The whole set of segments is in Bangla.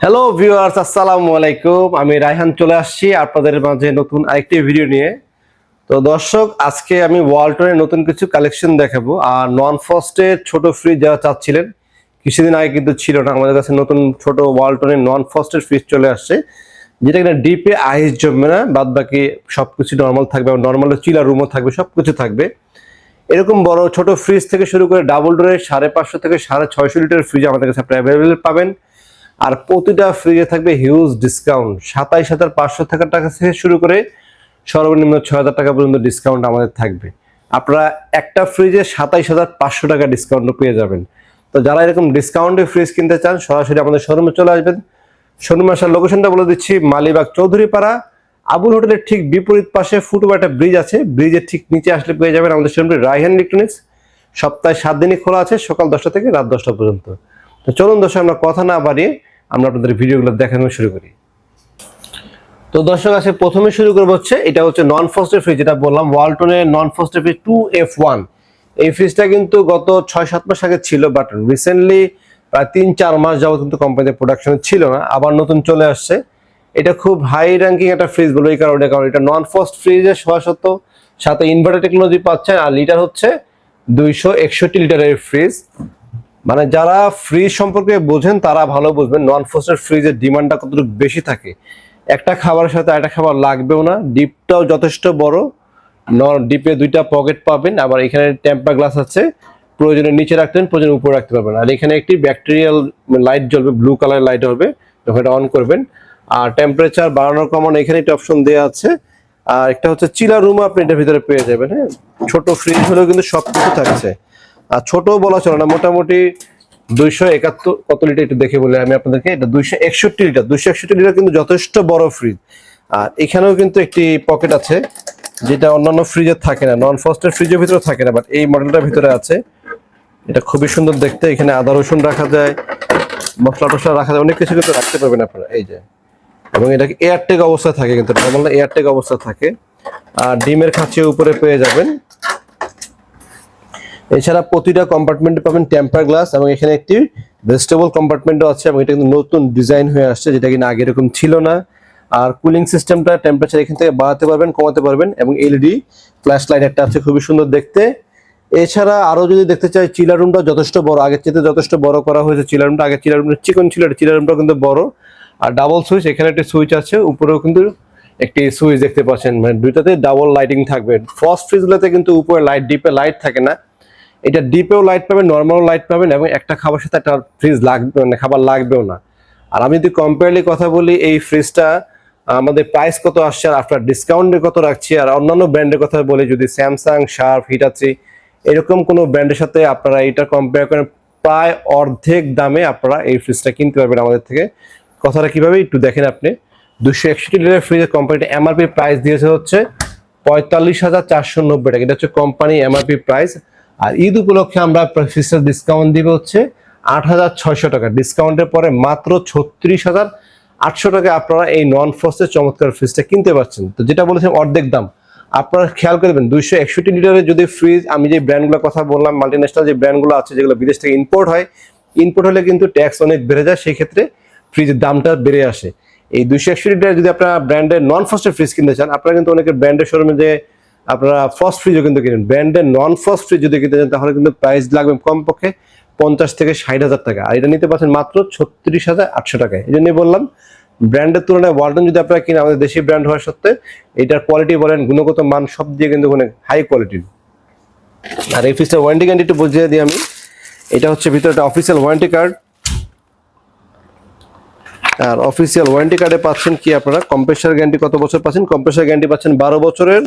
হ্যালো ভিউয়ার্স আসসালামু আলাইকুম। আমি রায়হান চলে আসছি আপনাদের মাঝে নতুন আরেকটি ভিডিও নিয়ে। তো দর্শক, আজকে আমি ওয়ালটনের নতুন কিছু কালেকশন দেখাবো। আর নন ফস্টের ছোট ফ্রিজ যারা চাচ্ছিলেন, কিছুদিন আগে কিন্তু ছিল না, আমাদের কাছে নতুন ছোট ওয়ালটনের নন ফস্টের ফ্রিজ চলে আসছে। যেটা কিনা ডিপে আইস জমবে না বাদ বাকি সবকিছু নর্মাল থাকবে নর্মাল চিলা রুমও থাকবে সব কিছু থাকবে। এরকম বড় ছোট ফ্রিজ থেকে শুরু করে ডাবল ডোরের সাড়ে পাঁচশো থেকে সাড়ে ছয়শো লিটার ফ্রিজ আমাদের কাছে আপনি অ্যাভেলেবেল পাবেন। আর প্রতিটা ফ্রিজে থাকবে হিউজ ডিসকাউন্ট সাতাইশ হাজার পাঁচশো টাকা টাকা থেকে শুরু করে সর্বনিম্ন ছয় হাজার টাকা পর্যন্ত ডিসকাউন্ট আমাদের থাকবে। আপনারা একটা ফ্রিজে সাতাইশ হাজার পাঁচশো টাকা ডিসকাউন্ট পেয়ে যাবেন। তো যারা এরকম ডিসকাউন্টে ফ্রিজ কিনতে চান, সরাসরি আমাদের শোরুমে চলে আসবেন। শোরুমে আসার লোকেশনটা বলে দিচ্ছি, মালিবাগ চৌধুরীপাড়া। আবুল হোটেলের ঠিক বিপরীত পাশে ফুটওভার একটা ব্রিজ আছে। ব্রিজের ঠিক নিচে আসলে পেয়ে যাবেন আমাদের শোরুমটি রাইহান ইলেকট্রনিক্স সপ্তাহে সাত দিনই খোলা আছে, সকাল দশটা থেকে রাত দশটা পর্যন্ত। তো চলুন দর্শক, আমরা কথা না বাড়িয়ে আমরা আপনাদের ভিডিওগুলো দেখানো শুরু করি। তো দর্শক আছে প্রথমে শুরু করব হচ্ছে, এটা হচ্ছে নন ফস্টের ফ্রিজ যেটা বললাম ওয়ালটনের নন ফস্টের ফ্রিজ টু এফ ওয়ান এই ফ্রিজটা কিন্তু গত ছয় সাত মাস আগে ছিল বাট রিসেন্টলি প্রায় তিন চার মাস যাবত কিন্তু কোম্পানিতে প্রোডাকশন ছিল না, আবার নতুন চলে আসছে। এটা খুব হাই র্যাঙ্কিং একটা ফ্রিজ বলো এই কারণে, কারণ এটা নন ফস্ট ফ্রিজে শত সাথে ইনভার্টার টেকনোলজি পাচ্ছেন, আর লিটার হচ্ছে দুইশো একষট্টি লিটারের ফ্রিজ মানে যারা ফ্রিজ সম্পর্কে বোঝেন, তারা ভালো বুঝবেন। নন ফ্রস্টেড ফ্রিজের ডিমান্ডটা কতটুকু বেশি থাকে। একটা খাবারের সাথে একটা খাবার লাগবেও না। ডিপটাও যথেষ্ট বড়। নন ডিপে দুইটা পকেট পাবেন। আবার এখানে টেম্পার গ্লাস আছে। প্রয়োজনে নিচে রাখতে পারেন, প্রয়োজনে উপরে রাখতে পারবেন আর এখানে একটি ব্যাকটেরিয়াল লাইট জ্বলবে ব্লু কালার লাইট হবে। যখন এটা অন করবেন। আর টেম্পারেচার বাড়ানোর কমান এখানে একটা অপশন দেওয়া আছে। আর একটা হচ্ছে চিলা রুম আপনি এটার ভিতরে পেয়ে যাবেন হ্যাঁ? ছোট ফ্রিজ হলেও কিন্তু সব কিছু থাকছে। আর ছোট বলা চলে না, মোটামুটি দুইশো একাত্তর, কত লিটার একটু দেখে বলে আমি আপনাদেরকে, এটা দুইশো একষট্টি লিটার, দুইশো একষট্টি লিটার কিন্তু যথেষ্ট বড় ফ্রিজ আর এখানেও কিন্তু একটি পকেট আছে, যেটা অন্যান্য ফ্রিজে থাকে না নন ফস্টের ফ্রিজের ভিতরে থাকে না বাট এই মডেলটার ভিতরে আছে। এটা খুবই সুন্দর দেখতে, এখানে আদা, রসুন রাখা যায়, মশলা টসলা রাখা যায়, অনেক কিছু কিন্তু রাখতে পারবেন আপনারা, এই যে। এবং এটা এয়ারটেক অবস্থায় থাকে কিন্তু নর্মাল এয়ারটেক অবস্থা থাকে। আর ডিমের খাঁচি উপরে পেয়ে যাবেন এছাড়া প্রতিটা কম্পার্টমেন্টে পাবেন টেম্পার গ্লাস এবং এখানে একটি ভেজিটেবল কম্পার্টমেন্টও আছে এবং এটা কিন্তু নতুন ডিজাইন হয়ে আসছে, যেটা কিনা আগে এরকম ছিল না। আর কুলিং সিস্টেমটা টেম্পারেচার এখান থেকে বাড়াতে পারবেন, কমাতে পারবেন এবং এলইডি ফ্ল্যাশ লাইট একটা আছে, খুবই সুন্দর দেখতে। এছাড়া আরও যদি দেখতে চাই চিলার রুমটা যথেষ্ট বড়, আগের চেয়ে যথেষ্ট বড় করা হয়েছে। চিলার রুমটা আগে চিলার রুমটা চিকন ছিল চিলার রুমটা কিন্তু বড়। আর ডাবল সুইচ এখানে একটি সুইচ আছে, উপরেও কিন্তু একটি সুইচ দেখতে পাচ্ছেন। মানে দুইটাতে ডাবল লাইটিং থাকবে। ফার্স্ট ফ্রিজগুলোতে কিন্তু উপরে লাইট ডিপে লাইট থাকে না। এটা ডিপেও লাইট পাবেন নর্মাল লাইট পাবেন এবং একটা খাবার সাথে একটা ফ্রিজ লাগবে মানে খাবার লাগবেও না। আর আমি যদি কম্পেয়ারলি কথা বলি, এই ফ্রিজটা আমাদের প্রাইস কত আসছে আর আপনার ডিসকাউন্টে কত রাখছি আর অন্যান্য ব্র্যান্ডের কথা বলি, যদি স্যামসাং শার্প হিটাচি এরকম কোনো ব্র্যান্ডের সাথে আপনারা এটা কম্পেয়ার করেন, প্রায় অর্ধেক দামে আপনারা এই ফ্রিজটা কিনতে পারবেন আমাদের থেকে। কথাটা কীভাবে, একটু দেখেন আপনি। দুশো একষট্টি লিটার ফ্রিজের কোম্পানিটা এমআরপি প্রাইস দিয়েছে হচ্ছে পঁয়তাল্লিশ হাজার চারশো নব্বই টাকা। এটা হচ্ছে কোম্পানি এমআরপি প্রাইস আর ঈদ উপলক্ষে আমরা ফ্রিজের ডিসকাউন্ট দিব হচ্ছে আট হাজার ছয়শো টাকা। ডিসকাউন্টের পরে মাত্র ছত্রিশ হাজার আটশো টাকা আপনারা এই নন ফ্রস্টের চমৎকার ফ্রিজটা কিনতে পারছেন। তো যেটা বলেছেন অর্ধেক দাম। আপনারা খেয়াল করবেন, দুইশো একষট্টি লিটারের যদি ফ্রিজ আমি যে ব্র্যান্ডগুলোর কথা বললাম মাল্টিন্যাশনাল যে ব্র্যান্ডগুলো আছে, যেগুলো বিদেশ থেকে ইম্পোর্ট হয় ইম্পোর্ট হলে কিন্তু ট্যাক্স অনেক বেড়ে যায় সেই ক্ষেত্রে ফ্রিজের দামটা বেড়ে আসে। এই দুইশো একষট্টি লিটার যদি আপনারা ব্র্যান্ডের নন ফ্রস্টের ফ্রিজ কিনতে চান, আপনারা কিন্তু অনেকের ব্র্যান্ডের শোরুমে যে আপনারা ফার্স্ট ফ্রিজও কিন্তু কিনেন। ব্র্যান্ডের নন ফার্স্ট ফ্রিজ যদি কিনতে চান, তাহলে কিন্তু প্রাইস লাগবে কমপক্ষে পঞ্চাশ থেকে ষাট হাজার টাকা। আর এটা নিতে পারছেন মাত্র ছত্রিশ হাজার আটশো টাকায়। এই জন্যই বললাম ব্র্যান্ডের তুলনায় ওয়ার্ল্ডন যদি আপনারা কিনে আমাদের দেশি ব্র্যান্ড হওয়ার সত্ত্বে এটার কোয়ালিটি বলেন, গুণগত মান সব দিয়ে কিন্তু অনেক হাই কোয়ালিটির আর এই ফ্রিজটার ওয়ারেন্টি গ্যারান্টি একটু বুঝিয়ে দিই আমি। এটা হচ্ছে ভিতরে একটা অফিসিয়াল ওয়ারেন্টি কার্ড আর অফিসিয়াল ওয়ারেন্টি কার্ডে পাচ্ছেন কি আপনারা? কম্প্রেসার গ্যারান্টি কত বছর পাচ্ছেন? কম্প্রেসার গ্যারান্টি পাচ্ছেন বারো বছরের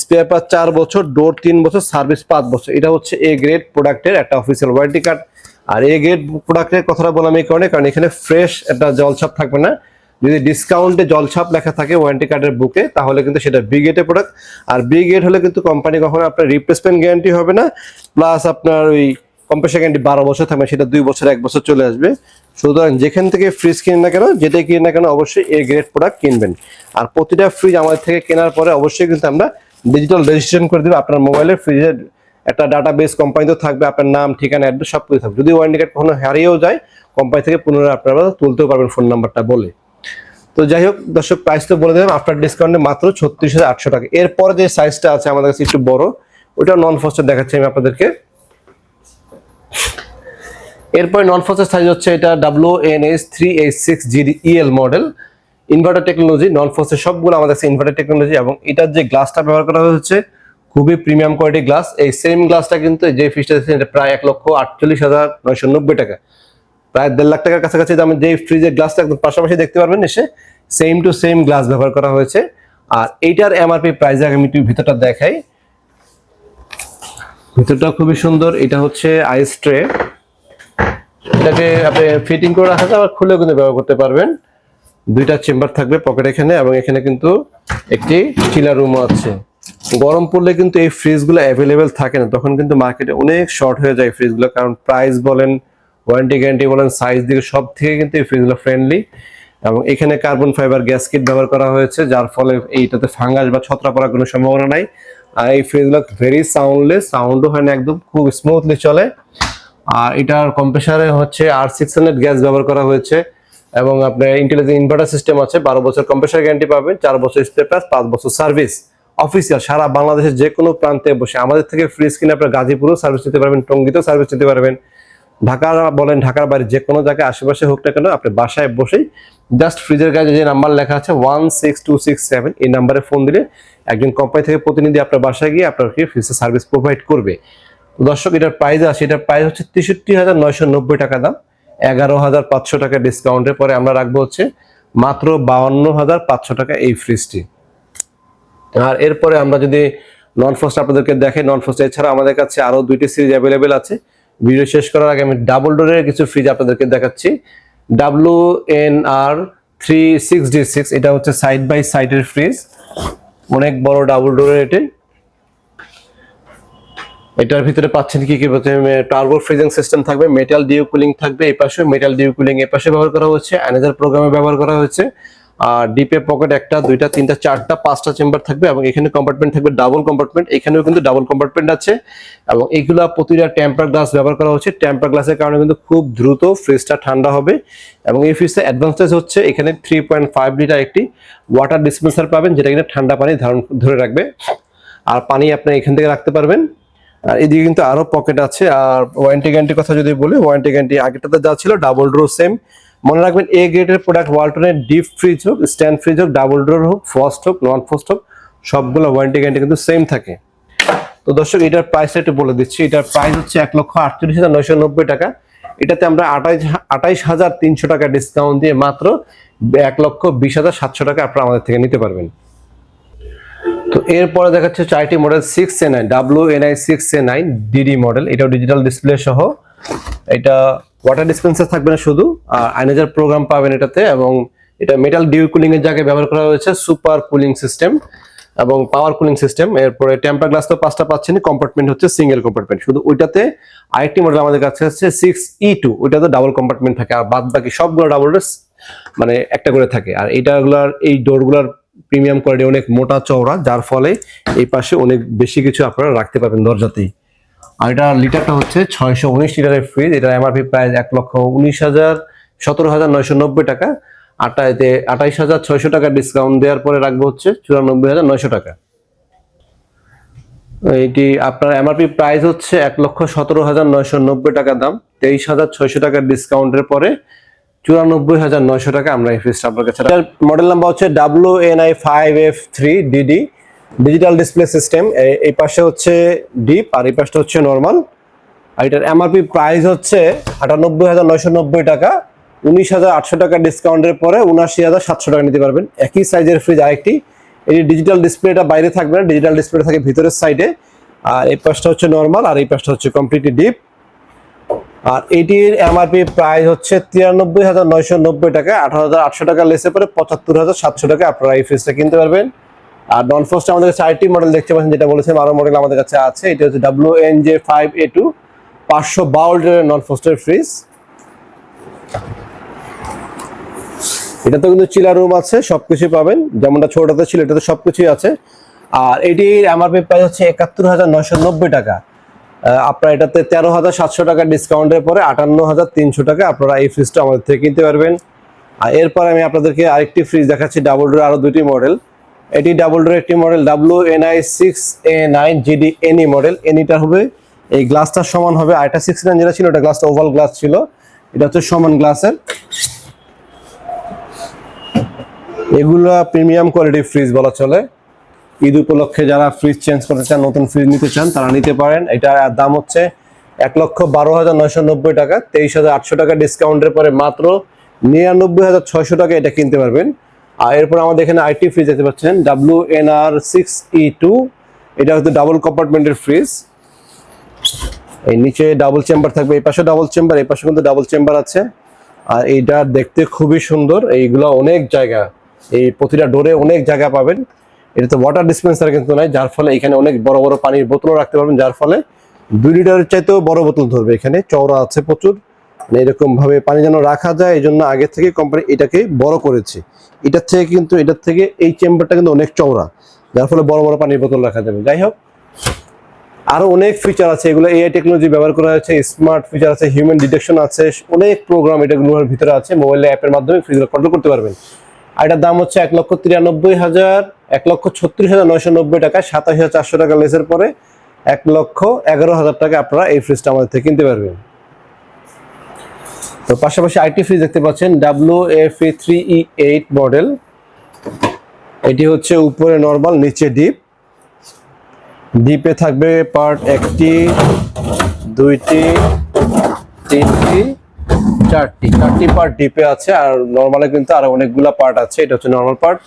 স্পেয়ার পার্ট চার বছর ডোর তিন বছর সার্ভিস পাঁচ বছর। এটা হচ্ছে এ গ্রেড প্রোডাক্টের একটা অফিসিয়াল ওয়ারেন্টি কার্ড আর এ গ্রেড প্রোডাক্টের কথাটা বললাম এই কারণে, কারণ এখানে ফ্রেশ একটা জলছাপ থাকবে না। যদি ডিসকাউন্টে জলছাপ লেখা থাকে ওয়ারেন্টি কার্ডের বুকে তাহলে কিন্তু সেটা বি গেটের প্রোডাক্ট আর বি গেট হলে কিন্তু কোম্পানি কখনো আপনার রিপ্লেসমেন্ট গ্যারান্টি হবে না। প্লাস আপনার ওই কম্প্রেসার গ্যারান্টি বারো বছর থাকবে, সেটা দুই বছর, এক বছর চলে আসবে। সুতরাং যেখান থেকে ফ্রিজ কিনেন না কেন, যেটাই কিনেন না কেন, অবশ্যই এ গ্রেড প্রোডাক্ট কিনবেন। আর প্রতিটা ফ্রিজ আমাদের থেকে কেনার পরে অবশ্যই কিন্তু আমরা ডিজিটাল রেজিস্ট্রেশন করে দেবো আপনার মোবাইলের ফ্রিজের একটা ডাটা বেস কোম্পানিতেও থাকবে, আপনার নাম, ঠিকানা অ্যাড্রেস সব কিছু থাকবে। যদি ওয়ারেন্টি কার্ড কখনো হারিয়েও যায় কোম্পানি থেকে পুনরায় আপনারা তুলতেও পারবেন ফোন নাম্বারটা বলে। তো যাই হোক, দর্শক প্রাইস তো বলে দেবেন আফটার ডিসকাউন্টে মাত্র ছত্রিশ হাজার আটশো টাকা। এরপরে যে সাইজটা আছে, আমাদের কাছে একটু বড় ওটা নন ফস্টার দেখাচ্ছি আমি আপনাদেরকে। এরপরে নন ফস্টার সাইজ হচ্ছে এটা W N S three eight six GD EL model inverter technology non foster সবগুলো আমাদের কাছে ইনভার্টার টেকনোলজি এবং এটার যে গ্লাসটা ব্যবহার করা হচ্ছে খুবই প্রিমিয়াম কোয়ালিটি গ্লাস এই সেম গ্লাসটা কিন্তু যে দেখছেন এটা প্রায় এক লক্ষ আটচল্লিশ হাজার নয়শো নব্বই টাকা। প্রায় দেড় লাখ টাকার কাছাকাছি দামে যে ফ্রিজের গ্লাসটা একদম পাশাপাশি দেখতে পারবেন, এসে সেম টু সেম গ্লাস ব্যবহার করা হয়েছে। আর এইটার এমআরপি প্রাইস আমি একটু ভিতরটা দেখাই। ভিতরটা খুবই সুন্দর, এটা হচ্ছে আইস ট্রে এটাকে আপনি ফিটিং করে রাখা যায়, আবার খুলেও কিন্তু ব্যবহার করতে পারবেন। দুইটা চেম্বার থাকবে পকেট এখানে, এবং এখানে কিন্তু একটি চিলার রুমও আছে। গরম পড়লে কিন্তু এই ফ্রিজগুলো অ্যাভেলেবেল থাকে না, তখন কিন্তু মার্কেটে অনেক শর্ট হয়ে যায় ফ্রিজগুলো কারণ প্রাইস বলেন ওয়ারেন্টি গ্যারান্টি বলেন সাইজ দিকে সব থেকে কিন্তু এই ফ্রিজগুলো ফ্রেন্ডলি এবং এখানে কার্বন ফাইবার গ্যাস কিট ব্যবহার করা হয়েছে, যার ফলে এইটাতে ফাঙ্গাস বা ছত্রা পড়ার কোনো সম্ভাবনা নাই। আর এই ফ্রিজগুলো ভেরি সাউন্ডলেস সাউন্ডও হয় না একদম, খুব স্মুথলি চলে। আর এটার কম্প্রেসারে হচ্ছে আর সিক্স হান্ড্রেড গ্যাস ব্যবহার করা হয়েছে এবং আপনার ইন্টেলিজেন্ট ইনভার্টার সিস্টেম আছে, বারো বছর কম্প্রেসার গ্যারান্টি পাবেন, চার বছর স্প্রে প্লাস পাঁচ বছর সার্ভিস অফিসিয়াল সারা বাংলাদেশের যে কোনো প্রান্তে বসে আমাদের থেকে ফ্রিজ কিনে আপনার গাজীপুরেও সার্ভিস নিতে পারবেন, টঙ্গিতেও সার্ভিস নিতে পারবেন। ঢাকার বলেন ঢাকার বাইরে যে কোনো জায়গায়, আশেপাশে হোক না কেন, আপনি বাসায় বসেই জাস্ট ফ্রিজের কাছে যে নাম্বার লেখা আছে one six two six seven এই নাম্বারে ফোন দিলে একজন কোম্পানি থেকে প্রতিনিধি আপনার বাসায় গিয়ে আপনাকে ফ্রিজের সার্ভিস প্রোভাইড করবে। দর্শক, এটার প্রাইস আছে, এটার প্রাইস হচ্ছে তেষট্টি হাজার নয়শো নব্বই টাকা দাম। এগারো হাজার পাঁচশো টাকা ডিসকাউন্টের পরে আমরা রাখব হচ্ছে মাত্র বাউন্ন হাজার পাঁচশো টাকা এই ফ্রিজটি আর এরপরে আমরা যদি নন ফস্ট আপনাদেরকে দেখে নন ফস্ট এছাড়া আমাদের কাছে আরও দুইটি সিরিজ অ্যাভেলেবেল আছে। ভিডিও শেষ করার আগে আমি ডাবল ডোরের কিছু ফ্রিজ আপনাদেরকে দেখাচ্ছি। W N R three six D six এটা হচ্ছে সাইড বাই সাইডের ফ্রিজ অনেক বড় ডাবল ডোরের এটি। এটার ভিতরে পাচ্ছেন কি কি? টার্বো ফ্রিজিং সিস্টেম থাকবে মেটাল ডিউ কুলিং থাকবে এই পাশে মেটাল ডিউ কুলিং এই পাশে ব্যবহার করা হচ্ছে অ্যানাজার প্রোগ্রামে ব্যবহার করা হয়েছে। আর ডিপে পকেট একটা, দুইটা, তিনটা, চারটা, পাঁচটা চেম্বার থাকবে এবং এখানে কম্পার্টমেন্ট থাকবে ডাবল কম্পার্টমেন্ট এখানেও কিন্তু ডাবল কম্পার্টমেন্ট আছে এবং এগুলা প্রতিটা টেম্পার গ্লাস ব্যবহার করা হচ্ছে। টেম্পার গ্লাসের কারণে কিন্তু খুব দ্রুত ফ্রিজটা ঠান্ডা হবে এবং এই ফ্রিজটা অ্যাডভান্সটেজ হচ্ছে, এখানে থ্রি পয়েন্ট ফাইভ লিটার একটি ওয়াটার ডিসপেন্সার পাবেন, যেটা কিনা ঠান্ডা পানি ধারণ ধরে রাখবে। আর পানি আপনি এখান থেকে রাখতে পারবেন। আর এদিকে কিন্তু আরও পকেট আছে। আর ওয়ারেন্টি গ্যারান্টির কথা যদি বলি ওয়ারেন্টি গ্যারান্টি আগেটাতে যা ছিল ডাবল ডোর সেম মনে রাখবেন এ গ্রেডের প্রোডাক্ট ওয়ালটনের ডিপ ফ্রিজ হোক স্ট্যান্ড ফ্রিজ হোক ডাবল ডোর হোক ফার্স্ট হোক নন ফার্স্ট হোক, সবগুলো ওয়ারেন্টি গ্যারান্টি কিন্তু সেম থাকে। তো দর্শক, এটার প্রাইসটা একটু বলে দিচ্ছি। এটার প্রাইস হচ্ছে এক লক্ষ আটচল্লিশ হাজার নয়শো নব্বই টাকা। এটাতে আমরা আঠাইশ আঠাইশ হাজার তিনশো টাকা ডিসকাউন্ট দিয়ে মাত্র এক লক্ষ বিশ হাজার সাতশো টাকা আপনারা আমাদের থেকে নিতে পারবেন। তো এরপরে দেখাচ্ছে চারটি model six A nine W N I six A nine DD model এটাও ডিজিটাল ডিসপ্লে সহ। এটা ওয়াটার ডিসপেন্সার থাকবে না শুধু, আর আইনেজার প্রোগ্রাম পাবেন এটাতে এবং এটা মেটাল ডিউ কুলিং এর জায়গায় ব্যবহার করা হয়েছে সুপার কুলিং সিস্টেম এবং পাওয়ার কুলিং সিস্টেম এরপরে টেম্পার গ্লাস তো পাঁচটা পাচ্ছেন কম্পার্টমেন্ট হচ্ছে সিঙ্গেল কম্পার্টমেন্ট শুধু ওইটাতে আরেকটি মডেল আমাদের কাছে আছে সিক্স ই টু ওইটাতে ডাবল কম্পার্টমেন্ট থাকে, আর বাদ বাকি সবগুলো ডাবল মানে একটা করে থাকে। আর এইটাগুলার, এই ডোরগুলার প্রিমিয়াম কোয়ালিটি অনেক মোটা চওড়া, যার ফলে এই পাশে অনেক বেশি কিছু আপনারা রাখতে পারবেন দরজাতেই। আর এটা লিটারটা হচ্ছে ছয়শো উনিশ লিটারের ফ্রিজ এটা এমআরপি প্রাইস এক লক্ষ উনিশ হাজার সতেরো হাজার নয়শো নব্বই টাকা। আটাইতে আঠাইশ হাজার ছয়শো টাকা ডিসকাউন্ট দেওয়ার পরে রাখব হচ্ছে চুরানব্বই হাজার নয়শো টাকা। এটি আপনার এমআরপি প্রাইস হচ্ছে এক লক্ষ সতেরো হাজার নয়শো নব্বই টাকা দাম, তেইশ হাজার ছয়শো টাকার ডিসকাউন্টের পরে চুরানব্বই হাজার নয়শো টাকা আমরা এই ফ্রিজটা আপনার কাছে মডেল নাম্বার হচ্ছে W N I five F three DD digital display system এই পাশে হচ্ছে ডিপ আর এই পাশটা হচ্ছে নর্মাল আর এটার এমআরপি প্রাইস হচ্ছে আটানব্বই হাজার নয়শো নব্বই টাকা, উনিশ হাজার আটশো টাকা ডিসকাউন্টের পরে উনাশি হাজার সাতশো টাকা নিতে পারবেন। একই সাইজের ফ্রিজ আরেকটি। এই ডিজিটাল ডিসপ্লেটা বাইরে থাকবে না ডিজিটাল ডিসপ্লে থাকে ভিতরের সাইডে আর এই পাশটা হচ্ছে নর্মাল আর এই পাশটা হচ্ছে কমপ্লিটলি ডিপ আর এটির এমআরপি প্রাইস হচ্ছে তিরানব্বই হাজার নয়শো নব্বই টাকা, আঠারো হাজার আটশো টাকা লেসে পরে পঁচাত্তর হাজার সাতশো টাকা আপনারা এই ফ্রিজটা কিনতে পারবেন। আর নন ফোস্ট আমাদের চারটি মডেল দেখতে পাচ্ছেন, যেটা বলেছেন আরও মডেল আমাদের কাছে আছে, এটা হচ্ছে W N J five A two পাঁচশো বাউল্টের নন ফোস্টের ফ্রিজ এটা তো কিন্তু চিলার রুম আছে, সবকিছু পাবেন, যেমনটা ছোটতে ছিল, এটাতে সবকিছুই আছে। আর এটির এমআরপি প্রাইস হচ্ছে একাত্তর হাজার নয়শো নব্বই টাকা। আপনারা এটাতে তেরো হাজার সাতশো টাকা ডিসকাউন্টের পরে আটান্ন হাজার তিনশো টাকা আপনারা এই ফ্রিজটা আমাদের থেকে কিনতে পারবেন। আর এরপর আমি আপনাদেরকে আরেকটি ফ্রিজ দেখাচ্ছি ডাবল ডোর আরও দুটি মডেল এটি ডাবল ডোর একটি model W N I six A nine GD any model এনিটা হবে, এই গ্লাসটার সমান হবে আইটা সিক্স নাইন যেটা ছিল ওটা গ্লাসটা ওভাল গ্লাস ছিল। এটা হচ্ছে সমান গ্লাসের এগুলো প্রিমিয়াম কোয়ালিটি ফ্রিজ বলা চলে। ঈদ উপলক্ষে যারা ফ্রিজ চেঞ্জ করতে চান, নতুন ফ্রিজ নিতে চান, তারা নিতে পারেন। এটার দাম হচ্ছে এক লক্ষ বারো হাজার নয়শো নব্বই টাকা, তেইশ হাজার আটশো টাকা ডিসকাউন্টের পরে মাত্র নিরানব্বই হাজার ছয়শো টাকা এটা কিনতে পারবেন। আর এরপর আমাদের এখানে আইটি ফ্রিজ দেখতে পাচ্ছেন W N R six E two এটা হচ্ছে ডাবল কম্পার্টমেন্টের ফ্রিজ এই নিচে ডাবল চেম্বার থাকবে, এই পাশে ডাবল চেম্বার এই পাশে কিন্তু ডাবল চেম্বার আছে। আর এইটা দেখতে খুবই সুন্দর, এইগুলো অনেক জায়গা, এই প্রতিটা ডোরে অনেক জায়গা পাবেন। এটাতে ওয়াটার ডিসপেন্সার কিন্তু নাই, যার ফলে এখানে অনেক বড় বড় পানির বোতলও রাখতে পারবেন, যার ফলে দুই লিটারের চাইতেও বড় বোতল ধরবে এখানে, চওড়া আছে প্রচুর। মানে এরকম ভাবে পানি যেন রাখা যায় এই জন্য আগে থেকে কোম্পানি এটাকে বড় করেছে। এটার থেকে কিন্তু, এটার থেকে এই চেম্বারটা কিন্তু অনেক চওড়া, যার ফলে বড় বড় পানির বোতল রাখা যাবে। যাই হোক, আরও অনেক ফিচার আছে, এগুলো এআই টেকনোলজি ব্যবহার করা হয়েছে স্মার্ট ফিচার আছে হিউম্যান ডিটেকশন আছে, অনেক প্রোগ্রাম এটাগুলোর ভিতরে আছে মোবাইল অ্যাপের মাধ্যমে ফ্রিজগুলো কন্ট্রোল করতে পারবেন। আর এটার দাম হচ্ছে এক লক্ষ তিরানব্বই হাজার এক লক্ষ ছত্রিশ হাজার নয়শো নব্বই টাকা সাতাশ হাজার চারশো টাকা লেসের পরে এক লক্ষ এগারো হাজার টাকা আপনারা এই ফ্রিজটা আমাদের থেকে কিনতে পারবেন। তো পাশাপাশি আইটি ফ্রিজ দেখতে পাচ্ছেন W F three E eight model এটি হচ্ছে উপরে নর্মাল নিচে ডিপ ডিপে থাকবে পার্ট একটি, দুইটি, তিনটি, চারটি। চারটি পার্ট ডিপে আছে, আর নর্মালে কিন্তু আরও অনেকগুলা পার্ট আছে, এটা হচ্ছে নর্মাল পার্ট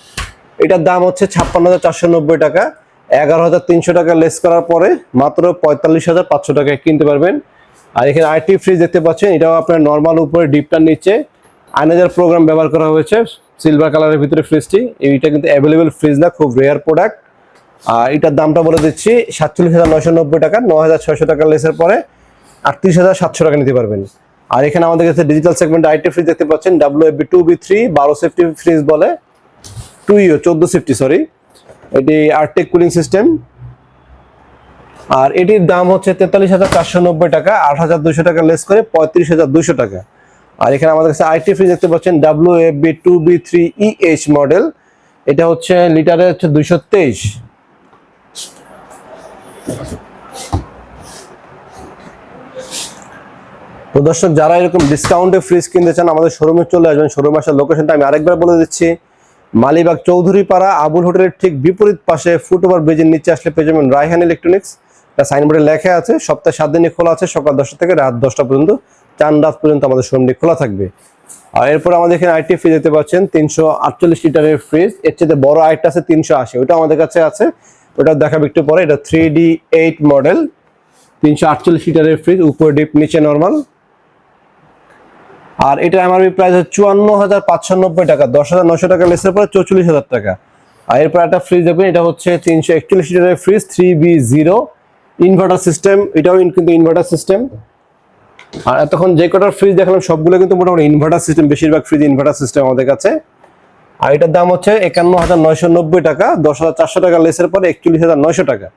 এটার দাম হচ্ছে ছাপ্পান্ন হাজার চারশো নব্বই টাকা। এগারো হাজার তিনশো টাকা লেস করার পরে মাত্র পঁয়তাল্লিশ হাজার পাঁচশো টাকায় কিনতে পারবেন। আর এখানে আইটি ফ্রিজ দেখতে পাচ্ছেন, এটাও আপনার নর্মাল উপরে ডিপটার নিচে। আইনাজার প্রোগ্রাম ব্যবহার করা হয়েছে সিলভার কালারের ভিতরে ফ্রিজটি এইটা কিন্তু অ্যাভেলেবেল ফ্রিজ না, খুব রেয়ার প্রোডাক্ট আর এটার দামটা বলে দিচ্ছি, সাতচল্লিশ হাজার নয়শো নব্বই টাকা ন হাজার ছয়শো টাকা লেসের পরে আটত্রিশ হাজার সাতশো টাকা নিতে পারবেন। আর এখানে আমাদের কাছে ডিজিটাল সেগমেন্ট আইটি ফ্রিজ দেখতে পাচ্ছেন W F B two B three বারো সেফটি ফ্রিজ বলে। টু ইও চোদ্দ সেফটি সরি এটি আর্টেক কুলিং সিস্টেম আর এটির দাম হচ্ছে তেতাল্লিশ হাজার চারশো নব্বই টাকা, আট হাজার দুশো টাকা লেস করে পঁয়ত্রিশ হাজার দুশো টাকা। আর এখানে আমাদের কাছে আইটি ফ্রিজ দেখতে পাচ্ছেন W F B two B three E H model এটা হচ্ছে লিটারে হচ্ছে দুইশো তেইশ। তো যারা এরকম ডিসকাউন্টে ফ্রিজ কিনতে চান, আমাদের শোরুমে চলে আসবেন। শোরুমে আসার লোকেশনটা আমি আরেকবার বলে দিচ্ছি। মালিবাগ চৌধুরী পাড়া আবুল হোটেলের ঠিক বিপরীত পাশে ফুটওভার ব্রিজের নিচে আসলে পেয়ে যাবেন রায়হান ইলেকট্রনিক্স। সাইনবোর্ডে লেখা আছে, সপ্তাহে সাত দিনই খোলা আছে, সকাল দশটা থেকে রাত দশটা পর্যন্ত, চান রাত পর্যন্ত আমাদের শোরুমটি খোলা থাকবে। আর এরপর আমাদের এখানে আইটি ফ্রিজ দেখতে পাচ্ছেন, তিনশো আটচল্লিশ লিটারের ফ্রিজ এর চেয়ে বড় আইটটা আছে তিনশো আশি, ওটা আমাদের কাছে আছে, ওটা দেখাবো একটু পরে, এটা থ্রি ডি এইট মডেল তিনশো আটচল্লিশ লিটারের ফ্রিজ উপর ডিপ নিচে নর্মাল আর এটা এমআরপি প্রাইস হচ্ছে চুয়ান্ন হাজার পাঁচশো নব্বই টাকা, দশ হাজার নশো টাকা লেসের পরে চৌচল্লিশ হাজার টাকা। আর এরপর একটা ফ্রিজ দেখবেন এটা হচ্ছে তিনশো একচল্লিশ লিটারের fridge three B zero inverter system এটাও কিন্তু ইনভার্টার সিস্টেম আর এতক্ষণ যে কটার ফ্রিজ দেখালাম, সবগুলো কিন্তু মোটামুটি ইনভার্টার সিস্টেম বেশিরভাগ ফ্রিজ ইনভার্টার সিস্টেম আমাদের কাছে। আর এটার দাম হচ্ছে একান্ন হাজার নয়শো নব্বই টাকা, দশ হাজার চারশো টাকা লেসের পরে একচল্লিশ হাজার নয়শো টাকা।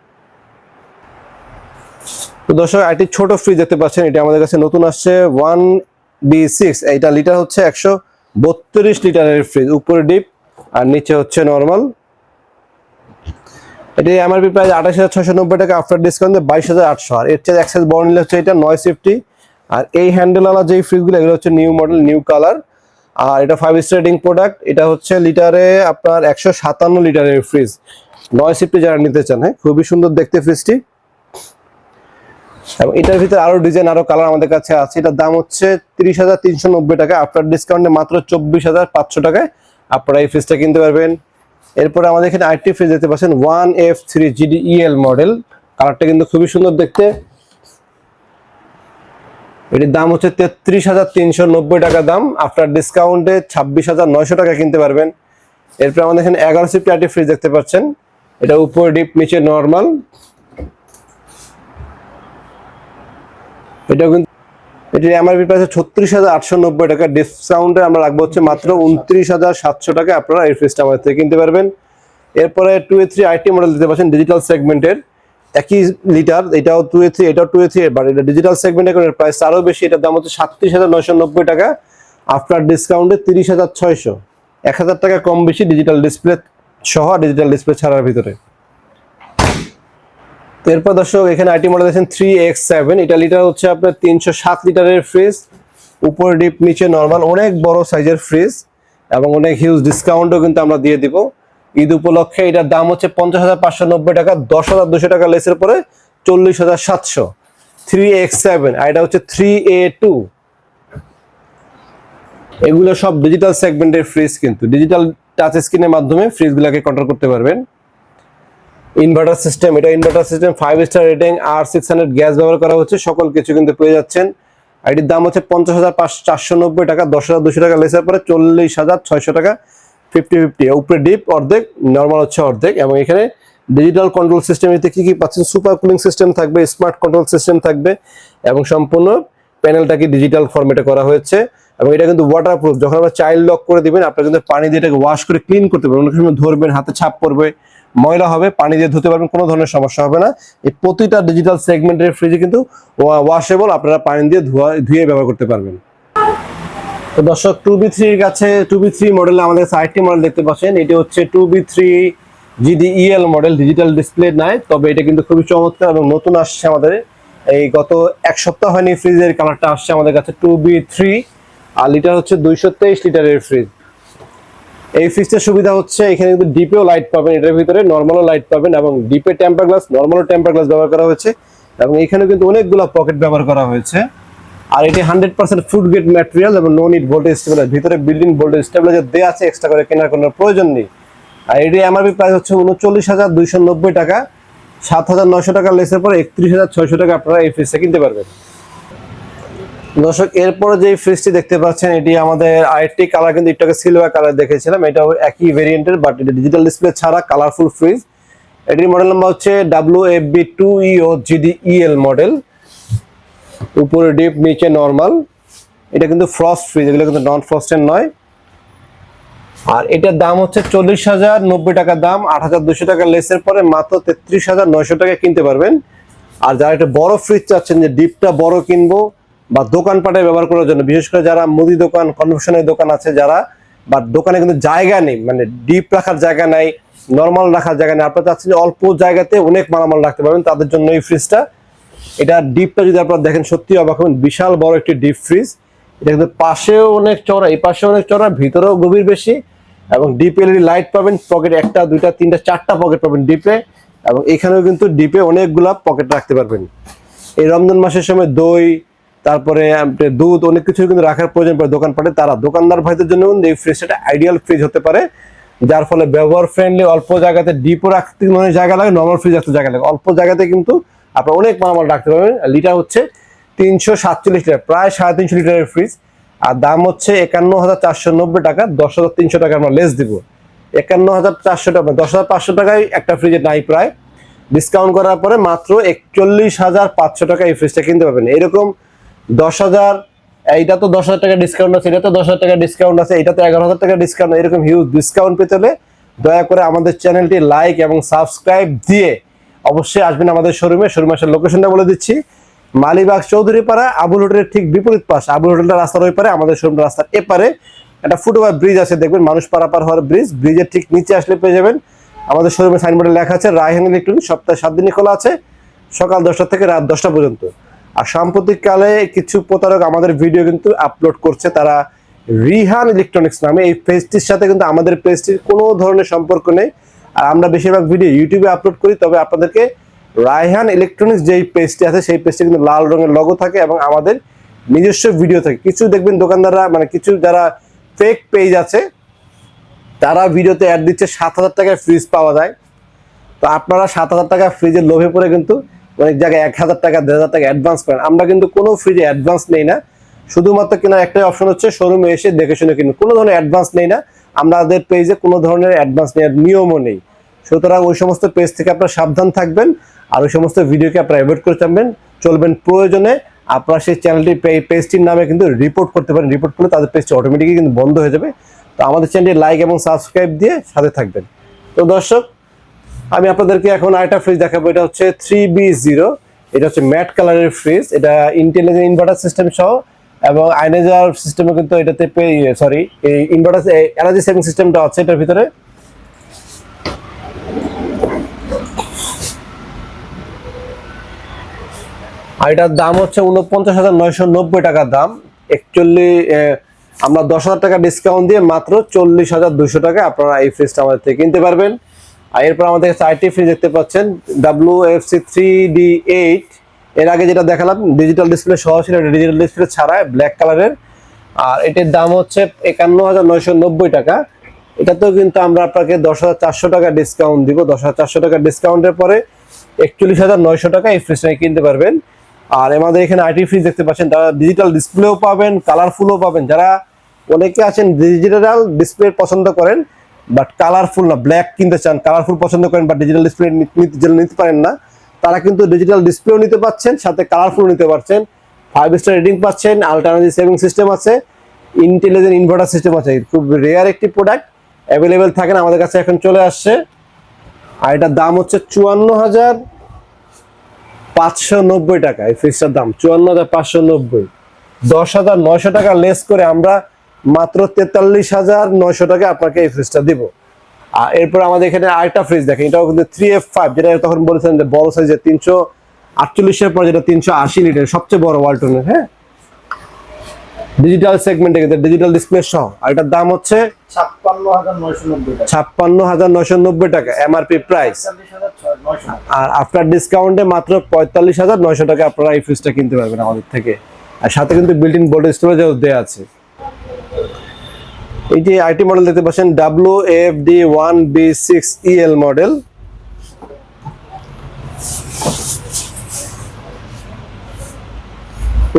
তো দর্শক আইটি ছোট ফ্রিজ দেখতে পাচ্ছেন, এটা আমাদের কাছে নতুন আসছে ওয়ান বি সিক্স এইটা লিটার হচ্ছে একশো বত্রিশ লিটারের ফ্রিজ উপরে ডিপ আর নিচে হচ্ছে নর্মাল এটি এমআরপি প্রাইস আঠাশ হাজার ছশো নব্বই টাকা আফটার ডিসকাউন্ট বাইশ হাজার আটশো। আর এর চেয়ে অ্যাক্সেস বড় নিলে হচ্ছে এটা নয় সেফটি আর এই হ্যান্ডেলওয়ালা যেই ফ্রিজগুলো এগুলো হচ্ছে নিউ মডেল নিউ কালার আর এটা ফাইভ স্টার রেটিং প্রোডাক্ট এটা হচ্ছে লিটারে আপনার একশো সাতান্ন লিটারের ফ্রিজ নয় সেফটি যারা নিতে চান হ্যাঁ খুবই সুন্দর দেখতে ফ্রিজটি এবং এটার ভিতরে আরও ডিজাইন আরও কালার আমাদের কাছে আছে। এটার দাম হচ্ছে তিরিশ হাজার তিনশো নব্বই টাকা। আফটার ডিসকাউন্টে মাত্র চব্বিশ হাজার পাঁচশো টাকায় আপনারা এই ফ্রিজটা কিনতে পারবেন। এরপরে আমাদের এখানে আরেকটি ফ্রিজ দেখতে পাচ্ছেন one F three GD EL model কালারটা কিন্তু খুবই সুন্দর দেখতে। এটির দাম হচ্ছে তেত্রিশ হাজার তিনশো নব্বই টাকা দাম। আফটার ডিসকাউন্টে ছাব্বিশ হাজার নয়শো টাকা কিনতে পারবেন। এরপরে আমাদের এখানে এগারো সিপি আটি ফ্রিজ দেখতে পাচ্ছেন। এটা উপরে ডিপ নিচে নর্মাল এটাও কিন্তু এটির এমআরপি প্রাইস ছত্রিশ হাজার আটশো নব্বই টাকা। ডিসকাউন্টে আমরা রাখব হচ্ছে মাত্র উনত্রিশ হাজার সাতশো টাকা। আপনারা এই ফ্রিজটা আমাদের থেকে কিনতে পারবেন। এরপরে two A three IT model দিতে পারছেন ডিজিটাল সেগমেন্টের একই লিটার এটাও টু এ থ্রি এটাও টু এ থ্রি বাট এটা ডিজিটাল সেগমেন্টে করে প্রাইস আরও বেশি, এটার দাম হচ্ছে সাতত্রিশ হাজার নয়শো নব্বই টাকা। আফটার ডিসকাউন্টে তিরিশ হাজার ছয়শো। এক হাজার টাকা কম বেশি ডিজিটাল ডিসপ্লে সহ ডিজিটাল ডিসপ্লে ছাড়ার ভিতরে। এরপর দর্শক, এখানে আইটি মডেল আছেন থ্রি এক্স সেভেন এটা লিটার হচ্ছে আপনার তিনশো সাত লিটারের ফ্রিজ উপরে ডিপ নিচে নর্মাল অনেক বড় সাইজের ফ্রিজ এবং অনেক হিউজ ডিসকাউন্টও কিন্তু আমরা দিয়ে দিব। ঈদ উপলক্ষে এটার দাম হচ্ছে পঞ্চাশ হাজার পাঁচশো নব্বই টাকা, দশ হাজার দুশো টাকা লেসের পরে চল্লিশ হাজার সাতশো। থ্রি এক্স সেভেন আর এটা হচ্ছে থ্রি এ টু এগুলো সব ডিজিটাল সেগমেন্টের ফ্রিজ কিন্তু। ডিজিটাল টাচ স্ক্রিনের মাধ্যমে ফ্রিজগুলোকে কন্ট্রোল করতে পারবেন। ইনভার্টার সিস্টেম এটা inverter system five star rating আর সিক্স হান্ড্রেড গ্যাস ব্যবহার করা হচ্ছে, সকল কিছু কিন্তু পেয়ে যাচ্ছেন। এটির দাম হচ্ছে পঞ্চাশ হাজার পাঁচ চারশো নব্বই টাকা, দশ হাজার দুশো টাকা, লেসার পরে চল্লিশ হাজার ছয়শো টাকা ফিফটি ফিফটি উপরে ডিপ অর্ধেক নর্মাল হচ্ছে অর্ধেক, এবং এখানে ডিজিটাল কন্ট্রোল সিস্টেম এতে কী কী পাচ্ছেন? সুপার কুলিং সিস্টেম থাকবে স্মার্ট কন্ট্রোল সিস্টেম থাকবে, এবং সম্পূর্ণ প্যানেলটাকে ডিজিটাল ফরম্যাটে করা হয়েছে, এবং এটা কিন্তু ওয়াটারপ্রুফ যখন আপনার চাইল্ড লক করে দিবেন, আপনার কিন্তু পানি দিয়ে এটাকে ওয়াশ করে ক্লিন করতে পারবেন। অনেক সময় ধরবেন, হাতে ছাপ পড়বে ময়লা হবে, পানি দিয়ে ধুতে পারবেন, কোনো ধরনের সমস্যা হবে না। এই প্রতিটা ডিজিটাল সেগমেন্টের ফ্রিজে কিন্তু ওয়াশেবল আপনারা পানি দিয়ে ধোয়া, ধুয়ে ব্যবহার করতে পারবেন। তো দর্শক টু বি থ্রির কাছে টু বি থ্রি মডেলে আমাদের সাইটটি মডেল দেখতে পাচ্ছেন। এটি হচ্ছে two B three GD EL model digital display নাই তবে এটা কিন্তু খুবই চমৎকার এবং নতুন আসছে আমাদের। এই গত এক সপ্তাহ হয়নি ফ্রিজের কালারটা আসছে আমাদের কাছে two B three R litre হচ্ছে দুইশো তেইশ লিটারের ফ্রিজ এই ফ্রিজটার সুবিধা হচ্ছে এখানে কিন্তু ডিপেও লাইট পাবেন, এটার ভিতরে নর্মালও লাইট পাবেন এবং ডিপে টেম্পার গ্লাস নর্মালও টেম্পার গ্লাস ব্যবহার করা হয়েছে এবং এখানে কিন্তু অনেকগুলো পকেট ব্যবহার করা হয়েছে। আর এটি hundred percent food grade material এবং নো নিট ভোল্টেজ স্টেবিলাইজার ভিতরে বিল্ডিং ভোল্টেজ স্টেবিলাইজার দেওয়া আছে এক্সট্রা করে কেনার কোনো প্রয়োজন নেই। আর এটি এমআরপি প্রাইস হচ্ছে উনচল্লিশ হাজার দুইশো নব্বই টাকা, সাত হাজার নয়শো টাকা লেসের পরে একত্রিশ হাজার ছয়শো টাকা আপনারা এই ফ্রিজটা কিনতে পারবেন। দর্শক, এরপরে যে ফ্রিজটি দেখতে পাচ্ছেন, এটি আমাদের আরেকটি কালার কিন্তু একটু সিলভার কালার দেখেছিলাম। এটা একই ভেরিয়েন্টের বাট এটা ডিজিটাল ডিসপ্লে ছাড়া কালারফুল ফ্রিজ এটির মডেল নাম্বার হচ্ছে W F B two EO GD EL model উপরে ডিপ নিচে নর্মাল এটা কিন্তু ফ্রস্ট ফ্রিজ এগুলো কিন্তু নন ফ্রস্টের নয়। আর এটার দাম হচ্ছে চল্লিশ হাজার নব্বই টাকা দাম, আট হাজার দুশো টাকা লেসের পরে মাত্র তেত্রিশ হাজার নয়শো টাকা কিনতে পারবেন। আর যারা একটা বড় ফ্রিজ চাচ্ছেন, যে ডিপটা বড় কিনবো বা দোকানপাটে ব্যবহার করার জন্য, বিশেষ করে যারা মুদি দোকান কনভেশনের দোকান আছে যারা, বা দোকানে কিন্তু জায়গা নেই মানে ডিপ রাখার জায়গা নাই নর্মাল রাখার জায়গা নেই, আপনারা চাচ্ছেন যে অল্প জায়গাতে অনেক মালামাল রাখতে পারবেন, তাদের জন্য এই ফ্রিজটা এটা ডিপটা যদি আপনারা দেখেন, সত্যি অবাক হবেন, বিশাল বড় একটি ডিপ ফ্রিজ এটা কিন্তু পাশেও অনেক চড়া এই পাশেও অনেক চড়া ভিতরেও গভীর বেশি, এবং ডিপ এলইডি লাইট পাবেন পকেট একটা, দুইটা, তিনটা, চারটা পকেট পাবেন ডিপে এবং এখানেও কিন্তু ডিপে অনেকগুলা পকেট রাখতে পারবেন। এই রমজান মাসের সময় দই তারপরে দুধ অনেক কিছু কিন্তু রাখার প্রয়োজন পড়ে দোকানপাটে। তারা দোকানদার ভাইদের জন্য কিন্তু এই ফ্রিজটা আইডিয়াল ফ্রিজ হতে পারে, যার ফলে ব্যবহার ফ্রেন্ডলি অল্প জায়গাতে ডিপও রাখতে মানে জায়গা লাগে নর্মাল ফ্রিজ রাখতে জায়গা লাগে। অল্প জায়গাতে কিন্তু আপনার অনেক মালামাল রাখতে পারবেন। লিটার হচ্ছে তিনশো সাতচল্লিশ লিটার প্রায় সাড়ে তিনশো লিটারের ফ্রিজ আর দাম হচ্ছে একান্ন হাজার চারশো নব্বই টাকা, দশ হাজার তিনশো টাকা আমরা লেস দিব। একান্ন হাজার চারশো টাকা দশ হাজার পাঁচশো টাকায় একটা ফ্রিজে নাই প্রায়। ডিসকাউন্ট করার পরে মাত্র একচল্লিশ হাজার পাঁচশো টাকা এই ফ্রিজটা কিনতে পারবেন। এরকম দশ হাজার, এইটা তো দশ হাজার টাকা ডিসকাউন্ট আছে, এটা তো দশ হাজার টাকা ডিসকাউন্ট আছে, এটা তো এগারো হাজার টাকা ডিসকাউন্ট এরকম হিউজ ডিসকাউন্ট পেতে হলে দয়া করে আমাদের চ্যানেলটি লাইক এবং সাবস্ক্রাইব দিয়ে অবশ্যই আসবেন আমাদের শোরুমে শোরুমে আসার লোকেশনটা বলে দিচ্ছি। মালিবাগ চৌধুরী পাড়া আবুল হোটেলের ঠিক বিপরীত পাশ। আবুল হোটেলটা রাস্তার ওই পারে, আমাদের শোরুমটা রাস্তার এপারে একটা ফুটওভার ব্রিজ আছে, দেখবেন মানুষ পারাপার হওয়ার ব্রিজ ব্রিজের ঠিক নিচে আসলে পেয়ে যাবেন। আমাদের শোরুমে সাইনবোর্ডে লেখা আছে, রায়হান ইলেকট্রনিক সপ্তাহে সাত দিনই খোলা আছে। সকাল দশটা থেকে রাত দশটা পর্যন্ত। আর সাম্প্রতিককালে কিছু প্রতারক আমাদের ভিডিও কিন্তু আপলোড করছে, তারা রিহান ইলেকট্রনিক্স নামে। এই পেজটির সাথে কিন্তু আমাদের পেজটির কোনো ধরনের সম্পর্ক নেই। আর আমরা বেশিরভাগ ভিডিও ইউটিউবে আপলোড করি, তবে আপনাদেরকে রায়হান ইলেকট্রনিক্স যেই পেজটি আছে, সেই পেজটি কিন্তু লাল রঙের লগো থাকে এবং আমাদের নিজস্ব ভিডিও থাকে। কিছু দেখবেন দোকানদাররা মানে কিছু যারা ফেক পেজ আছে, তারা ভিডিওতে অ্যাড দিচ্ছে, সাত হাজার টাকায় ফ্রিজ পাওয়া যায়। তো আপনারা সাত হাজার টাকা ফ্রিজের লোভে পড়ে কিন্তু অনেক জায়গায় এক হাজার টাকা, দেড় হাজার টাকা অ্যাডভান্স করেন। আমরা কিন্তু কোনো ফ্রিজে অ্যাডভান্স নেই না। শুধুমাত্র কেনার একটাই অপশন হচ্ছে শোরুমে এসে দেখে শুনে কিনুন। কোনো ধরনের অ্যাডভান্স নেই না। আমাদের পেজে কোনো ধরনের অ্যাডভান্স নেওয়ার নিয়মও নেই। সুতরাং ওই সমস্ত পেজ থেকে আপনারা সাবধান থাকবেন আর ওই সমস্ত ভিডিওকে আপনারা অ্যাভয়েড করে থাকবেন। চলবেন প্রয়োজনে। আপনারা সেই চ্যানেলটি পেজটির নামে কিন্তু রিপোর্ট করতে পারেন। রিপোর্ট করলে তাদের পেজটি অটোমেটিকই কিন্তু বন্ধ হয়ে যাবে। তো আমাদের চ্যানেলটি লাইক এবং সাবস্ক্রাইব দিয়ে সাথে থাকবেন। তো দর্শক আমি আপনাদেরকে এখন আরেকটা ফ্রিজ দেখাবো, এটা হচ্ছে থ্রি বি জিরো এটা হচ্ছে ম্যাট কালারের ফ্রিজ এটা ইন্টেলিজেন্ট ইনভার্টার সিস্টেম সহ, এবং আইনেজার সিস্টেমও কিন্তু এটাতে সরি এই ইনভার্টার এনার্জি সেভিং সিস্টেমটা আছে এটার ভিতরে। আর এটার দাম হচ্ছে উনপঞ্চাশ হাজার নয়শো নব্বই টাকার দাম অ্যাকচুয়ালি আমরা দশ হাজার টাকা ডিসকাউন্ট দিয়ে মাত্র চল্লিশ হাজার দুশো টাকা আপনারা এই ফ্রিজটা আমাদের থেকে কিনতে পারবেন। আর এরপর আমাদের আইটি ফ্রিজ দেখতে পাচ্ছেন W F C three D eight এর আগে যেটা দেখালাম ডিজিটাল ডিসপ্লে সহ ছিল ডিজিটাল ডিসপ্লে ছাড়া ব্ল্যাক কালারের আর এটার দাম হচ্ছে একান্ন হাজার নয়শো নব্বই টাকা। এটাতেও কিন্তু আমরা আপনাকে দশ হাজার চারশো টাকা ডিসকাউন্ট দিব। দশ হাজার চারশো টাকা ডিসকাউন্টের পরে একচল্লিশ হাজার নয়শো টাকা এই ফ্রিজটা কিনতে পারবেন। আর আমাদের এখানে আইটি ফ্রিজ দেখতে পাচ্ছেন, তারা ডিজিটাল ডিসপ্লেও পাবেন কালারফুলও পাবেন। যারা অনেকে আছেন ডিজিটাল ডিসপ্লে পছন্দ করেন বাট কালারফুল না ব্ল্যাক কিনতে চান কালারফুল পছন্দ করেন বা ডিজিটাল ডিসপ্লে নিতে পারেন না, তারা কিন্তু ডিজিটাল ডিসপ্লেও নিতে পারছেন, সাথে কালারফুল নিতে পারছেন। ফাইভ স্টার রেটিং পাচ্ছেন আলটারনেটিভ সেভিং সিস্টেম আছে ইন্টেলিজেন্ট ইনভার্টার সিস্টেম আছে, খুব রেয়ার একটি প্রোডাক্ট অ্যাভেলেবেল থাকেন আমাদের কাছে এখন চলে আসছে। আর এটার দাম হচ্ছে চুয়ান্ন হাজার পাঁচশো নব্বই টাকা, এই ফ্রিজটার দাম চুয়ান্ন হাজার পাঁচশো নব্বই। দশ হাজার নয়শো টাকা লেস করে আমরা মাত্র তেতাল্লিশ হাজার নয়শো টাকা আপনাকে এই ফ্রিজটা দিব। আর এরপর আমাদের এখানে আরেকটা ফ্রিজ দেখেন এটাও কিন্তু থ্রি এফ ফাইভ যেটা তখন বলেছেন যে বড় সাইজের তিনশো আটচল্লিশের পর যেটা তিনশো আশি লিটার সবচেয়ে বড় ওয়ালটনের হ্যাঁ? ডিজিটাল সেগমেন্টে কিন্তু ডিজিটাল ডিসপ্লে সহ। আর এটার দাম হচ্ছে ছাপ্পান্ন হাজার নয়শো নব্বই টাকা। এমআরপি প্রাইস আর আফটার ডিসকাউন্টে মাত্র পঁয়তাল্লিশ হাজার নয়শো টাকা আপনারা এই ফ্রিজটা কিনতে পারবেন আমাদের থেকে। আর সাথে কিন্তু বিল্ট ইন বোল্ড স্টোরেজও দেওয়া আছে। যে আইটি মডেল দেখতে পাচ্ছেন W F D one B six E L model.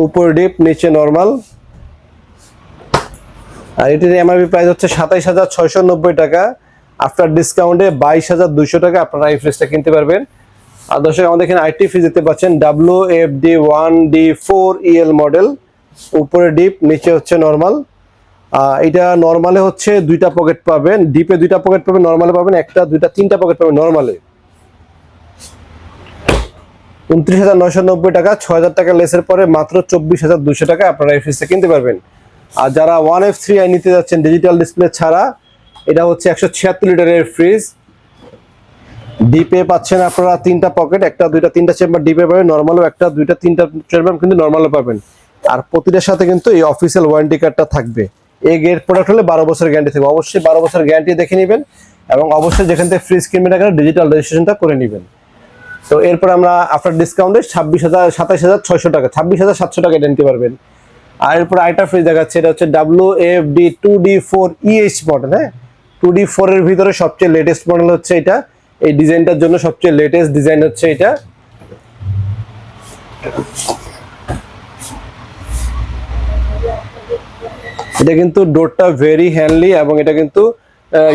উপর ডিপ, নিচে নর্মাল। আর এটির এমআরপি প্রাইস হচ্ছে সাতাইশ হাজার ছয়শো নব্বই টাকা। আফটার ডিসকাউন্টে বাইশ হাজার দুইশো টাকা আপনারা এই ফ্রিজটা কিনতে পারবেন। আর দর্শক, আমাদের এখানে আইটি ফ্রিজ দিতে পাচ্ছেন W F D one D four E L model উপরে ডিপ, নিচে হচ্ছে নর্মাল। এটা নর্মালে হচ্ছে দুইটা পকেট পাবেন ডিপে দুইটা পকেট পাবেন নর্মালে পাবেন, একটা, দুইটা, তিনটা পকেট পাবেন নর্মালে উনত্রিশ হাজার নয়শো নব্বই টাকা, ছয় হাজার টাকা লেসের পরে মাত্র চব্বিশ হাজার দুশো টাকা আপনারা এই ফ্রিজটা কিনতে পারবেন। আর যারা ওয়ান এফ থ্রি আই নিতে যাচ্ছেন ডিজিটাল ডিসপ্লে ছাড়া, এটা হচ্ছে একশো ছিয়াত্তর লিটারের ফ্রিজ ডিপে পাচ্ছেন আপনারা তিনটা পকেট একটা, দুইটা, তিনটা চেম্বার ডিপে পাবেন নর্মালও একটা, দুইটা, তিনটা চেম্বার কিন্তু নর্মালও পাবেন। আর প্রতিটার সাথে কিন্তু এই অফিসিয়াল ওয়ারেন্টি কার্ডটা থাকবে। এই গেট প্রোডাক্ট হলে বারো বছর গ্যারান্টি থাকবে। অবশ্যই বারো বছর গ্যারান্টি দেখে নেবেন এবং অবশ্যই যেখান থেকে ফ্রিজ কিনবেন না ডিজিটাল রেজিস্ট্রেশনটা করে নেবেন। তো এরপর আমরা আফটার ডিসকাউন্টে ছাব্বিশ হাজার সাতাশ হাজার ছয়শো টাকা, ছাব্বিশ হাজার সাতশো টাকা এটা নিতে পারবেন। আর এরপর আরেকটা ফ্রিজ দেখাচ্ছে, এটা হচ্ছে W F D two D four E H model হ্যাঁ? টু ডি ফোর এর ভিতরে সবচেয়ে লেটেস্ট মডেল হচ্ছে এটা। এই ডিজাইনটার জন্য সবচেয়ে লেটেস্ট ডিজাইন হচ্ছে এটা। এটা কিন্তু ডোরটা ভেরি হ্যান্ডলি এবং এটা কিন্তু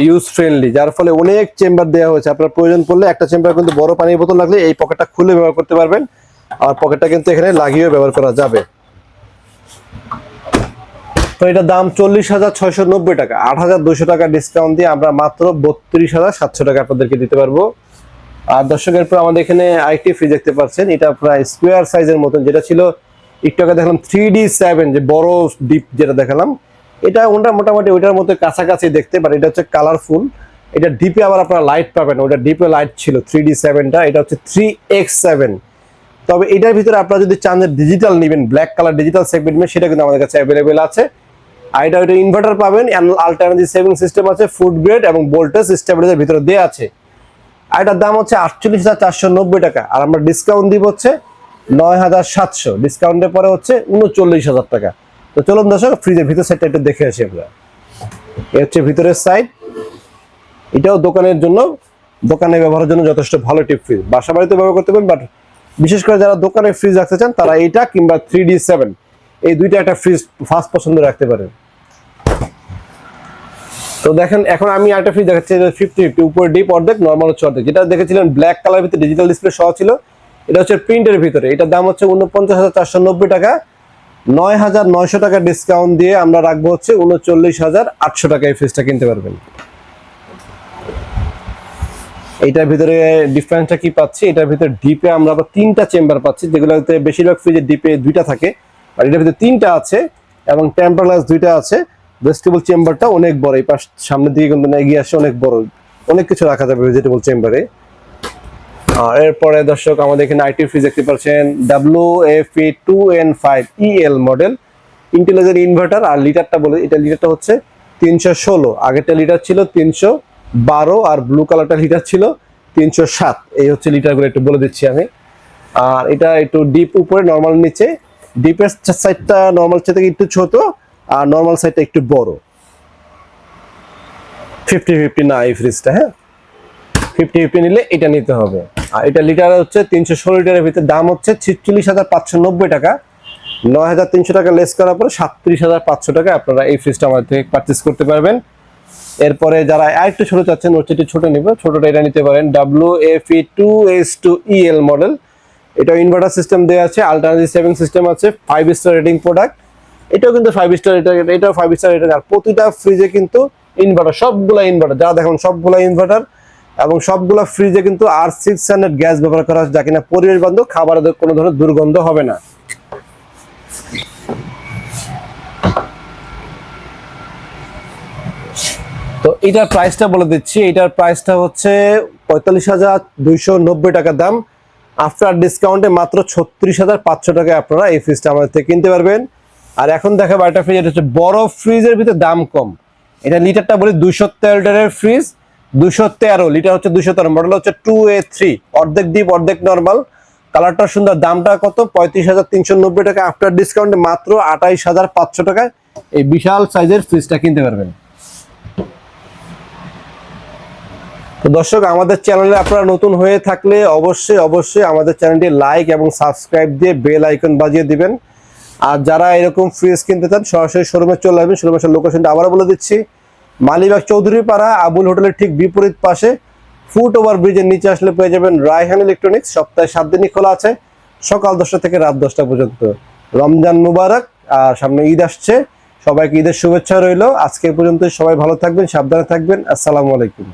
ইউজ ফ্রেন্ডলি যার ফলে অনেক চেম্বার দেওয়া হয়েছে। আপনার প্রয়োজন পড়লে একটা চেম্বার কিন্তু বড় পানির বোতল লাগলে এই পকেটটা খুলে ব্যবহার করতে পারবেন। আর পকেটটা কিন্তু এখানে লাগিয়েও ব্যবহার করা যাবে। তো এটা দাম চল্লিশ হাজার ছয়শো নব্বই টাকা। আট হাজার দুশো টাকা ডিসকাউন্ট দিয়ে আমরা মাত্র বত্রিশ হাজার সাতশো টাকা আপনাদেরকে দিতে পারব। আর দর্শকের পর আমাদের এখানে আইটি ফ্রিজ দেখতে পাচ্ছেন। এটা প্রায় স্কোয়ার সাইজের মতন, যেটা ছিল, একটু আগে দেখলাম থ্রি ডি সেভেন যে বড় ডিপ যেটা দেখালাম। এটা ওটা মোটামুটি ওইটার মতো কাছাকাছি দেখতে পারে এটা হচ্ছে কালারফুল এটা ডিপে আবার আপনারা লাইট পাবেন, ওটা ডিপে লাইট ছিল থ্রি ডি সেভেনটা এটা হচ্ছে থ্রি এক্স সেভেন তবে এটার ভিতরে আপনারা যদি চান যে ডিজিটাল নেবেন ব্ল্যাক কালার ডিজিটাল সেগমেন্ট সেটা কিন্তু আমাদের কাছে অ্যাভেলেবেল আছে। আর এটা ওইটা ইনভার্টার পাবেন আল্টারনেটিভ সেভিং সিস্টেম আছে ফুড গ্রেড এবং ভোল্টেজ স্টেবিলাইজার ভিতরে দেওয়া আছে। আর এটার দাম হচ্ছে আটচল্লিশ হাজার চারশো নব্বই টাকা, আর আমরা ডিসকাউন্ট দিব হচ্ছে নয় হাজার সাতশো ডিসকাউন্টের পরে হচ্ছে উনচল্লিশ হাজার টাকা। তো চলুন দর্শক ফ্রিজের ভিতর সাইডটা একটু দেখে আসি আমরা। এ হচ্ছে ভিতরের সাইড এটাও দোকানের জন্য, দোকানে ব্যবহারের জন্য যথেষ্ট ভালো টিপ ফ্রিজ বাসা বাড়িতে ব্যবহার করতে পারেন বাট বিশেষ করে যারা দোকানে ফ্রিজ রাখতে চান, তারা এইটা কিংবা থ্রি ডি সেভেন এই দুইটা একটা ফ্রিজ ফার্স্ট পছন্দ রাখতে পারেন। তো দেখেন, এখন আমি একটা ফ্রিজ দেখাচ্ছি ফিফটি ফিফটি উপরে ডিপ অর্ধেক নর্মাল হচ্ছে অর্ধেক। যেটা দেখেছিলেন ব্ল্যাক কালার ভিতরে ডিজিটাল ডিসপ্লে সহ ছিল, এটা হচ্ছে প্রিন্টের ভিতরে। এটার দাম হচ্ছে উনপঞ্চাশ হাজার চারশো নব্বই টাকা। নয় হাজার নয়শো টাকা ডিসকাউন্ট দিয়ে আমরা রাখব হচ্ছে উনচল্লিশ হাজার আটশো টাকা এই ফ্রিজটা কিনতে পারবেন। এইটার ভিতরে ডিফারেন্সটা কি পাচ্ছি? এটার ভিতরে ডিপে আমরা আবার তিনটা চেম্বার পাচ্ছি, যেগুলোতে বেশিরভাগ ফ্রিজে ডিপে দুইটা থাকে। আর এটার ভিতরে তিনটা আছে এবং টেম্পার গ্লাস দুইটা আছে। ভেজিটেবল চেম্বারটা অনেক বড়, এই পাশ সামনের দিকে কিন্তু এগিয়ে আসে অনেক বড়। অনেক কিছু রাখা যাবে ভেজিটেবল চেম্বারে এরপরে দর্শক, আমাদের এখানে আইটি ফ্রিজ দেখতে পাচ্ছেন W F E two N five E L model intelligent inverter আর লিটারটা বলে, এটা লিটারটা হচ্ছে তিনশো ষোলো। আগেরটা লিটার ছিল তিনশো বারো আর ব্লু কালারটা লিটার ছিল তিনশো সাত। এই হচ্ছে লিটারগুলো একটু বলে দিচ্ছি আমি। আর এটা একটু ডিপ উপরে নর্মাল নিচে। ডিপের সাইডটা নর্মাল থেকে একটু ছোট, আর নর্মাল সাইডটা একটু বড়। ফিফটি ফিফটি না এই ফ্রিজটা হ্যাঁ? ফিফটি ফিফটি নিলে এটা নিতে হবে। আর এটা লিটার হচ্ছে তিনশো ষোলো লিটারের ভিতরে দাম হচ্ছে ছিচল্লিশ হাজার পাঁচশো নব্বই টাকা। নয় হাজার তিনশো টাকা লেস করার পরে সাতত্রিশ হাজার পাঁচশো টাকা আপনারা এই ফ্রিজটা আমাদের থেকে পারচেস করতে পারবেন। এরপরে যারা আরেকটু ছোট চাচ্ছেন, ওর চেয়ে ছোট নিবে। ছোটটা এটা নিতে পারেন W F two S two E L model এটা ইনভার্টার সিস্টেম দেওয়া আছে আল্টারনেটিভ সেভিং সিস্টেম আছে ফাইভ স্টার রেটিং প্রোডাক্ট এটাও কিন্তু ফাইভ স্টার এটা এটাও ফাইভ স্টার রেটিং আর প্রতিটা ফ্রিজে কিন্তু ইনভার্টার সবগুলা ইনভার্টার যারা দেখুন সবগুলা ইনভার্টার এবং সবগুলো ফ্রিজে কিন্তু আর সিক্স হান্ড্রেড গ্যাস ব্যবহার করা হচ্ছে, যা কিনা পরিবেশ বান্ধব, খাবারের কোনো ধরনের দুর্গন্ধ হবে না। তো এটার প্রাইসটা বলে দিচ্ছি। এটার প্রাইসটা হচ্ছে পঁয়তাল্লিশ হাজার দুইশো নব্বই টাকা দাম। আফটার ডিসকাউন্টে মাত্র ছত্রিশ হাজার পাঁচশো টাকায় আপনারা এই ফ্রিজটা আমাদের থেকে কিনতে পারবেন। আর এখন দেখাবো একটা ফ্রিজ এটা হচ্ছে বড় ফ্রিজের ভিতরে দাম কম। এটা লিটারটা বলি দুইশো তেরো লিটারের ফ্রিজ দুশো তেরো লিটার হচ্ছে দুশো তেরো মডেল হচ্ছে টু এ থ্রি অর্ধেক ডিপ অর্ধেক নর্মাল কালারটা সুন্দর, দামটা কত? পঁয়ত্রিশ হাজার তিনশো নব্বই টাকা আফটার ডিসকাউন্টে মাত্র আঠাইশ হাজার পাঁচশো টাকায়। এই বিশাল সাইজের ফ্রিজটা কিনতে পারবেন। তো দর্শক, আমাদের চ্যানেলে আপনারা নতুন হয়ে থাকলে অবশ্যই অবশ্যই আমাদের চ্যানেলটি লাইক এবং সাবস্ক্রাইব দিয়ে বেল আইকন বাজিয়ে দিবেন। আর যারা এরকম ফ্রিজ কিনতে চান, সরাসরি শোরুমে চলে আসবেন। শোরুমের লোকেশনটা আবারও বলে দিচ্ছি। মালিবাগ চৌধুরী পাড়া আবুল হোটেলের ঠিক বিপরীত পাশে ফুট ওভার ব্রিজের নিচে আসলে পেয়ে যাবেন রায়হান ইলেকট্রনিক্স। সপ্তাহে সাত দিনই খোলা আছে, সকাল দশটা থেকে রাত দশটা পর্যন্ত। রমজান মুবারক, আর সামনে ঈদ আসছে। সবাইকে ঈদের শুভেচ্ছা রইল। আজকে পর্যন্ত সবাই ভালো থাকবেন, সাবধানে থাকবেন। আসসালামু আলাইকুম।